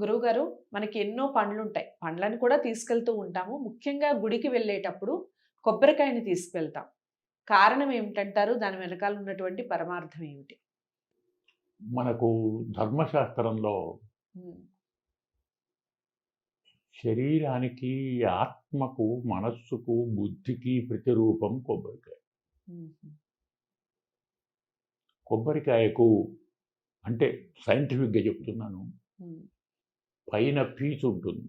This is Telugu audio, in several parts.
గురువుగారు మనకి ఎన్నో పండ్లు ఉంటాయి పండ్లను కూడా తీసుకెళ్తూ ఉంటాము. ముఖ్యంగా గుడికి వెళ్ళేటప్పుడు కొబ్బరికాయని తీసుకెళ్తాం. కారణం ఏమిటంటారు? దాని వెనకాల ఉన్నటువంటి పరమార్థం ఏమిటి? మనకు ధర్మశాస్త్రంలో శరీరానికి ఆత్మకు మనస్సుకు బుద్ధికి ప్రతిరూపం కొబ్బరికాయ. కొబ్బరికాయకు అంటే సైంటిఫిక్గా చెప్తున్నాను. పైన పీచు ఉంటుంది.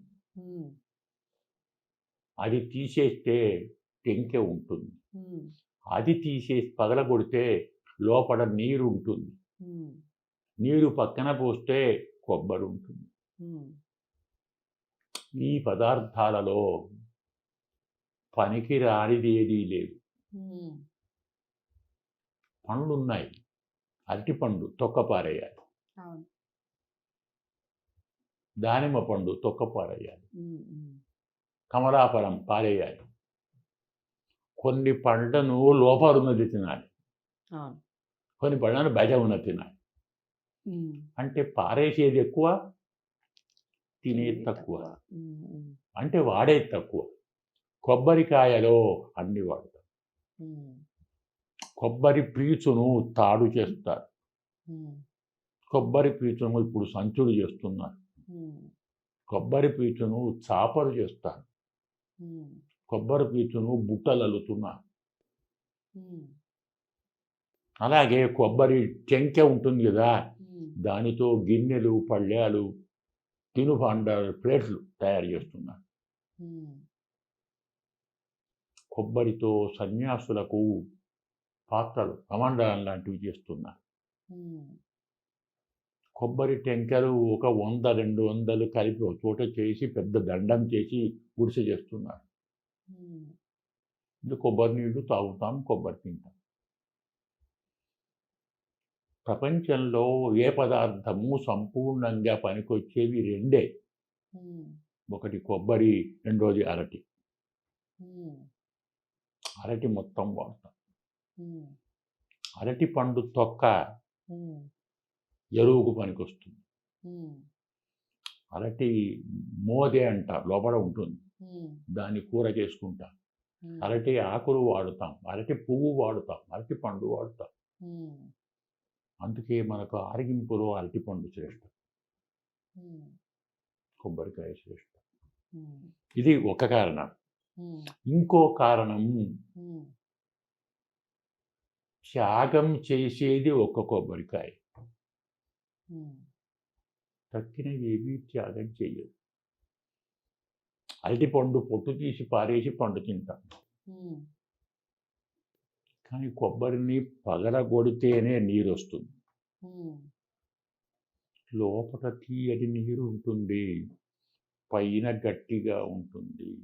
అది తీసేస్తే టెంకె ఉంటుంది. అది తీసేసి పగలగొడితే లోపల నీరు ఉంటుంది. నీరు పక్కన పోస్తే కొబ్బరి ఉంటుంది. ఈ పదార్థాలలో పనికి రానిది ఏదీ లేదు. ఉమ్, పండ్లు ఉన్నాయి అరటిపండు తొక్క పారేయాలి అవును. దానిమ్మ పండు తొక్క పారేయాలి కమలాఫలం పారేయాలి. కొన్ని పండ్లను లోపల ఉన్నది తినాలి కొన్ని పళ్ళను బయట ఉన్నది తినాలి అంటే పారేసేది ఎక్కువ తినేది తక్కువ. అంటే వాడేది తక్కువ. కొబ్బరికాయలో అన్ని వాడతారు. కొబ్బరి పీచును తాడు చేస్తారు. కొబ్బరి పీచును ఇప్పుడు సంచులు చేస్తున్నారు. కొబ్బరి పీచును చాపలు చేస్తారు ఉమ్, కొబ్బరి పీచును బుట్టలు అల్లుతున్నారు ఉమ్, అలాగే కొబ్బరి టెంకె ఉంటుంది కదా దానితో గిన్నెలు పళ్ళాలు తినుబండాలు ప్లేట్లు తయారు చేస్తున్నారు ఉమ్, కొబ్బరితో సన్యాసులకు పాత్రలు కమండలం లాంటివి చేస్తున్నారు ఉమ్, కొబ్బరి టెంకలు ఒక వంద రెండు వందలు కలిపి ఒక చోట చేసి పెద్ద దండం చేసి గుడిసె చేస్తున్నారు. ఇది కొబ్బరి నీళ్ళు తాగుతాం కొబ్బరి తింటాం. ప్రపంచంలో ఏ పదార్థము సంపూర్ణంగా పనికొచ్చేవి రెండే. ఒకటి కొబ్బరి రెండోది అరటి. అరటి మొత్తం వాడతాం. అరటి పండు తొక్క ఎరువుకు పనికొస్తుంది. ఉమ్, అరటి మోదే అంటారు లోపల ఉంటుంది. దాన్ని కూర చేసుకుంటాం. అరటి ఆకులు వాడుతాం అరటి పువ్వు వాడుతాం అరటి పండు వాడుతాం. అందుకే మనకు ఆరగింపులో అరటి పండు శ్రేష్టం. కొబ్బరికాయ శ్రేష్టం. ఇది ఒక కారణం. ఇంకో కారణం త్యాగం చేసేది ఒక కొబ్బరికాయ. తక్కినవి ఏవి త్యాగం చేయవు అరటి పండు పొట్టు తీసి పారేసి పండు తింటాం. కానీ కొబ్బరిని పగలగొడితేనే నీరు వస్తుంది లోపల తీయటి నీరు ఉంటుంది. పైన గట్టిగా ఉంటుంది.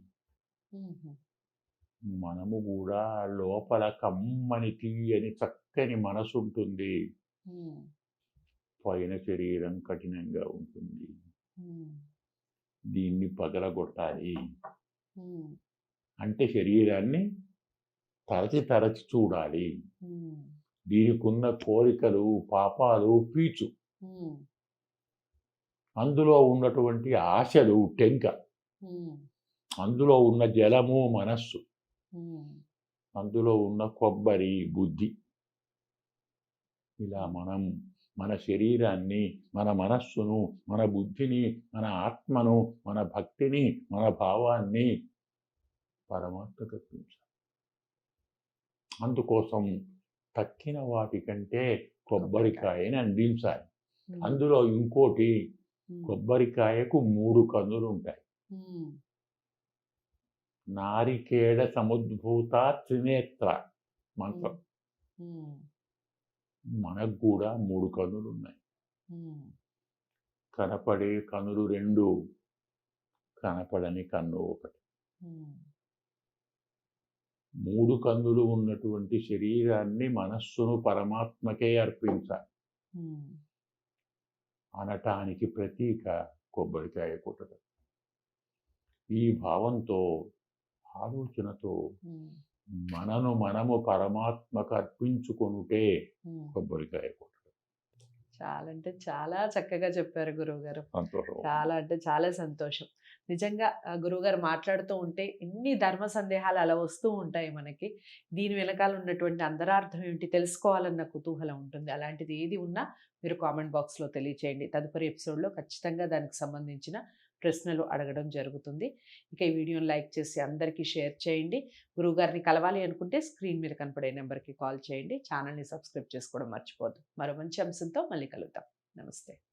మనము కూడా లోపల కమ్మని తీయని చక్కని మనసు ఉంటుంది పైన శరీరం కఠినంగా ఉంటుంది. దీన్ని పగలగొట్టాలి. అంటే శరీరాన్ని తరచి తరచి చూడాలి. దీనికి ఉన్న కోరికలు పాపాలు పీచు. అందులో ఉన్నటువంటి ఆశలు టెంక. అందులో ఉన్న జలము మనస్సు. అందులో ఉన్న కొబ్బరి బుద్ధి. ఇలా మనం మన శరీరాన్ని మన మనస్సును మన బుద్ధిని మన ఆత్మను మన భక్తిని మన భావాన్ని పరమాత్మకు అర్పించాలి అందుకోసం తక్కిన వాటికంటే కొబ్బరికాయని అందించాలి. అందులో ఇంకోటి కొబ్బరికాయకు మూడు కన్నులు ఉంటాయి. ఉమ్, నారికేళ సముద్భూత త్రినేత్ర మంత్రం. మనకు కూడా మూడు కన్నులు ఉన్నాయి కనపడే కన్నులు రెండు కనపడని కన్ను ఒకటి. మూడు కన్నులు ఉన్నటువంటి శరీరాన్ని మనస్సును పరమాత్మకే అర్పించాలి. అనటానికి ప్రతీక కొబ్బరికాయ కొట్టడం. ఈ భావంతో ఆలోచనతో మనను మనము పరమాత్మకు అర్పించుకొనుటే ఉమ్. కొబ్బరికాయ చాలా అంటే చాలా చక్కగా చెప్పారు గురువు గారు సంతోషం. చాలా అంటే చాలా సంతోషం. నిజంగా గురువుగారు మాట్లాడుతూ ఉంటే ఎన్ని ధర్మ సందేహాలు అలా వస్తూ ఉంటాయి మనకి. దీని వెనకాల ఉన్నటువంటి అంతరార్థం ఏమిటి తెలుసుకోవాలన్న కుతూహలం ఉంటుంది. అలాంటిది ఏది ఉన్నా మీరు కామెంట్ బాక్స్లో తెలియచేయండి. తదుపరి ఎపిసోడ్లో ఖచ్చితంగా దానికి సంబంధించిన ప్రశ్నలు అడగడం జరుగుతుంది. ఇక ఈ వీడియోని లైక్ చేసి అందరికీ షేర్ చేయండి. గురువుగారిని కలవాలి అనుకుంటే స్క్రీన్ మీద కనపడే నెంబర్కి కాల్ చేయండి. ఛానల్ని సబ్స్క్రైబ్ చేసుకోవడం మర్చిపోద్దు మరో మంచి అంశంతో మళ్ళీ కలుద్దాం. నమస్తే.